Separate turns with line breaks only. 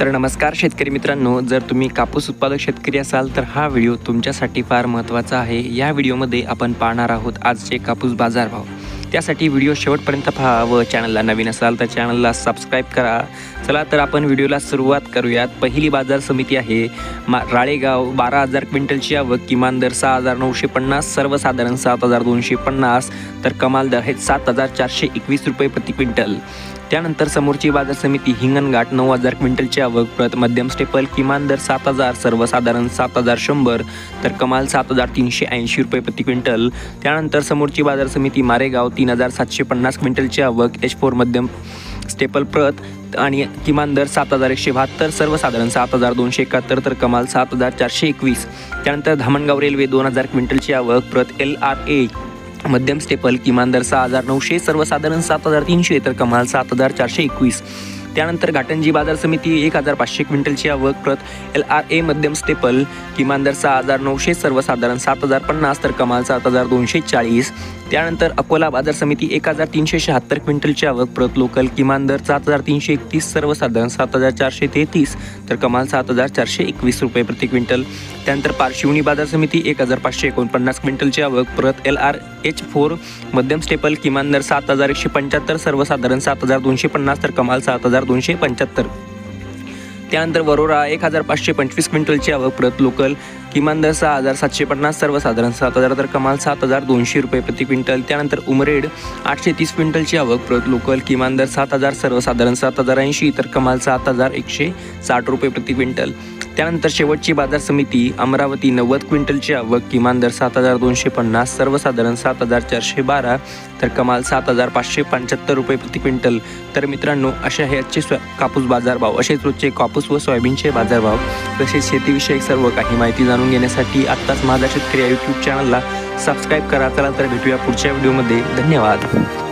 तर नमस्कार शेतकरी मित्रांनो जर तुम्ही कापूस उत्पादक शेतकरी असाल तर हा व्हिडिओ तुमच्यासाठी फार महत्त्वाचा आहे. या व्हिडिओमध्ये आपण पाहणार आहोत आजचे कापूस बाजारभाव. त्यासाठी व्हिडिओ शेवटपर्यंत पहा व चॅनलला नवीन असाल तर चॅनलला सबस्क्राईब करा. चला तर आपण व्हिडिओला सुरुवात करूयात. पहिली बाजार समिती आहे मा राळेगाव. बारा हजार क्विंटलची आवक किमान दर सहा हजार नऊशे पन्नास सर्वसाधारण सात हजार दोनशे पन्नास तर कमाल दर आहेत सात हजार चारशे एकवीस रुपये प्रति क्विंटल. त्यानंतर समोरची बाजार समिती हिंगणघाट नऊ हजार क्विंटलची आवक प्रत मध्यम स्टेपल किमान दर सात हजार सर्वसाधारण सात हजार शंभर तर कमाल सात हजार तीनशे ऐंशी रुपये प्रति क्विंटल. त्यानंतर समोरची बाजार समिती मारेगाव तीन हजार सातशे पन्नास क्विंटलची आवक एच फोर मध्यम स्टेपल प्रत आणि किमान दर सात हजार एकशे बहात्तर सर्वसाधारण सात हजार दोनशे एकाहत्तर तर कमाल सात हजार चारशे एकवीस. त्यानंतर धामणगाव रेल्वे दोन हजार क्विंटलची आवक प्रत एल आर ए मध्यम स्टेपल किमान दर सहा हजार नऊशे सर्वसाधारण सात हजार तीनशे तर कमाल सात हजार चारशे एकवीस. त्यानंतर घाटंजी बाजार समिती एक हजार पाचशे क्विंटलची आवक प्रत एल आर ए मध्यम स्टेपल किमान दर सहा हजार नऊशे सर्वसाधारण सात हजार पन्नास तर कमाल सात हजार दोनशे चाळीस. त्यानंतर अकोला बाजार समिती एक हजार तीनशे शहात्तर क्विंटलची आवक प्रत लोकल किमान दर सात हजार तीनशे एकतीस सर्वसाधारण सात हजार चारशे तेहतीस तर कमाल सात हजार चारशे एकवीस रुपये प्रति क्विंटल. त्यानंतर पारशिवनी बाजार समिती एक हजार पाचशे एकोणपन्नास क्विंटलची आवक परत एल आर एच फोर मध्यम स्टेपल किमान दर सात हजार एकशे पंच्याहत्तर सर्वसाधारण सात हजार दोनशे पन्नास तर कमाल सात हजार दोनशे पंच्याहत्तर. त्यानंतर वरोरा एक हजार पाचशे पंचवीस क्विंटलची आवक प्रत लोकल किमान दर सहा हजार सातशे पन्नास सर्वसाधारण सात हजार तर कमाल सात हजार दोनशे रुपये प्रति क्विंटल. त्यानंतर उमरेड आठशे तीस क्विंटलची आवक प्रत लोकल किमान दर सात हजार सर्वसाधारण सात हजार ऐंशी तर कमाल सात हजार एकशे साठ रुपये प्रति क्विंटल. त्यानंतर शेवटची बाजार समिती अमरावती नव्वद क्विंटलची आवक किमान दर सात हजार दोनशे पन्नास सर्वसाधारण सात हजार चारशे बारा तर कमाल सात हजार पाचशे पंच्याहत्तर रुपये प्रति क्विंटल. तर मित्रांनो असे आहे आजचे स्व कापूस बाजारभाव असेच रोजचे कापूस व सोयाबीनचे बाजारभाव तसेच शेतीविषयक सर्व काही माहिती जाणून घेण्यासाठी आत्ताच माझा शेतकरी या यूट्यूब चॅनलला सबस्क्राईब करा. चला तर भेटूया पुढच्या व्हिडिओमध्ये धन्यवाद.